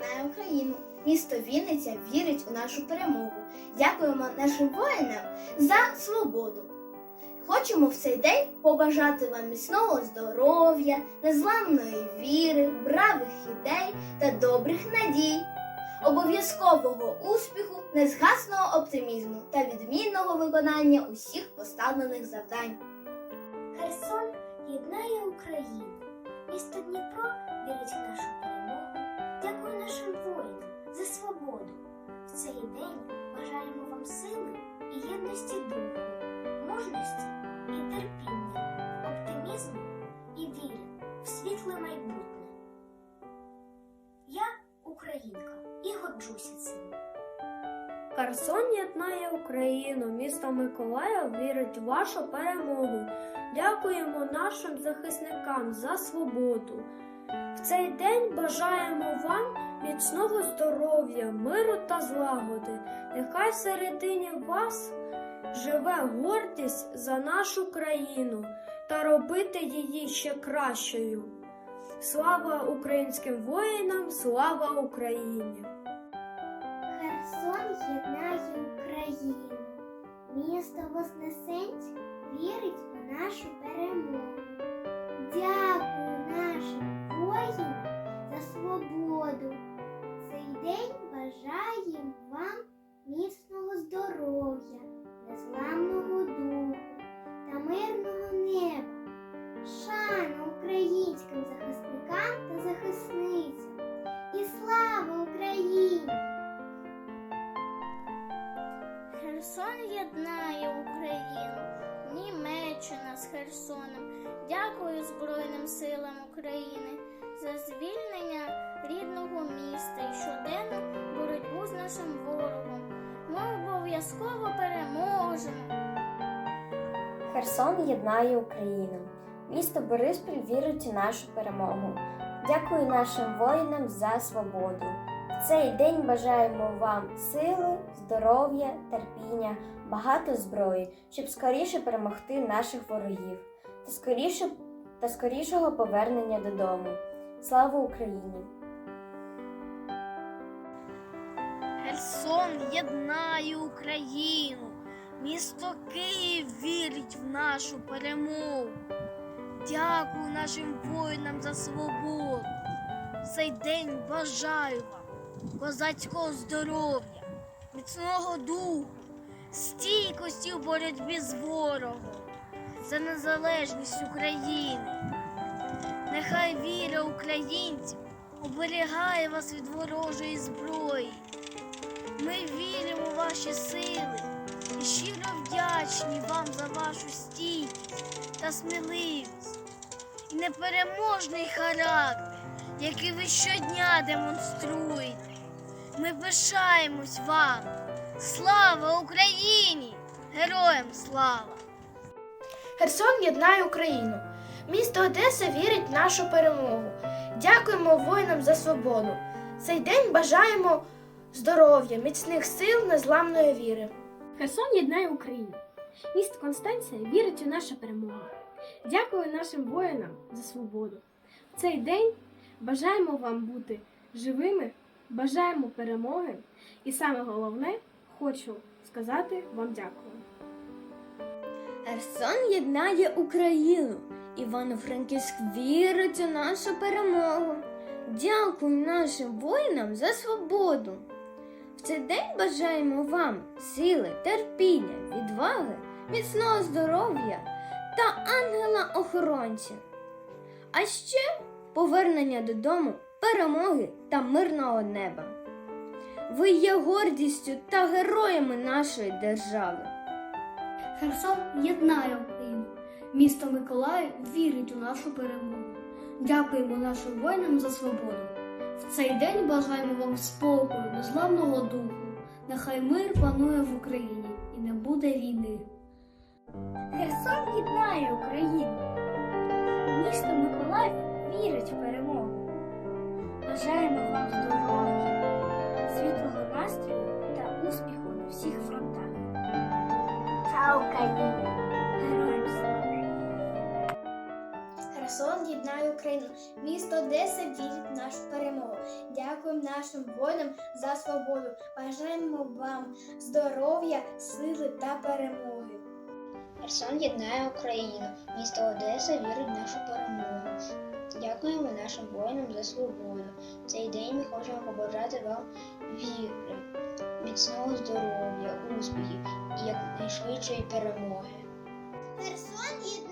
єднає Україну. Місто Вінниця вірить у нашу перемогу. Дякуємо нашим воїнам за свободу. Хочемо в цей день побажати вам міцного здоров'я, незламної віри, бравих ідей та добрих надій, обов'язкового успіху, незгасного оптимізму та відмінного виконання усіх поставлених завдань. Херсон єднає Україну. Місто Дніпро вірить в нашу перемогу. Дякую нашим воїнам за свободу. В цей день бажаємо вам сили і єдності духу, мужності і терпіння, оптимізму і віри в світле майбутнє. Я українка і горджуся цим. Херсон єднає Україну, місто Миколаїв вірить в вашу перемогу. Дякуємо нашим захисникам за свободу. В цей день бажаємо вам міцного здоров'я, миру та злагоди. Нехай всередині вас живе гордість за нашу країну та робити її ще кращою. Слава українським воїнам, слава Україні! Херсон єднає Україну. Місто Вознесенськ єднає Україну, Німеччина з Херсоном. Дякую Збройним силам України за звільнення рідного міста і щоденну боротьбу з нашим ворогом. Ми обов'язково переможемо. Херсон єднає Україну. Місто Бориспіль вірить у нашу перемогу. Дякую нашим воїнам за свободу. Цей день бажаємо вам сили, здоров'я, терпіння, багато зброї, щоб скоріше перемогти наших ворогів та скоріше та скорішого повернення додому. Слава Україні! Херсон єднає Україну. Місто Київ вірить в нашу перемогу. Дякую нашим воїнам за свободу. Цей день бажаю вам козацького здоров'я, міцного духу, стійкості у боротьбі з ворогом, за незалежність України. Нехай віра українців оберігає вас від ворожої зброї. Ми віримо у ваші сили і щиро вдячні вам за вашу стійкість та сміливість і непереможний характер, який ви щодня демонструєте. Ми пишаємось вам. Слава Україні! Героям слава! Херсон єднає Україну. Місто Одеса вірить в нашу перемогу. Дякуємо воїнам за свободу. Цей день бажаємо здоров'я, міцних сил, незламної віри. Херсон єднає Україну. Місто Констанція вірить у нашу перемогу. Дякую нашим воїнам за свободу. В цей день бажаємо вам бути живими, бажаємо перемоги. І саме головне, хочу сказати вам дякую. Херсон єднає Україну. Івано-Франківськ вірить у нашу перемогу. Дякую нашим воїнам за свободу. В цей день бажаємо вам сили, терпіння, відваги, міцного здоров'я та ангела-охоронця. А ще повернення додому, перемоги та мирного неба. Ви є гордістю та героями нашої держави. Херсон єднає Україну. Місто Миколаїв вірить у нашу перемогу. Дякуємо нашим воїнам за свободу. В цей день бажаємо вам спокою, незламного духу. Нехай мир панує в Україні і не буде війни. Херсон єднає Україну. Місто Миколаїв вірить в перемогу. Бажаємо вам здоров'я, світлого настрою та успіху на всіх фронтах. Слава Україні! Героям слава! Херсон єднає Україну. Місто Одеса вірить в нашу перемогу. Дякуємо нашим воїнам за свободу. Бажаємо вам здоров'я, сили та перемоги. Херсон єднає Україну. Місто Одеса вірить в нашу перемогу. Дякуємо нашим воїнам за свободу. Цей день ми хочемо побажати вам віри, міцного здоров'я, успіхів і якнайшвидшої перемоги. Херсон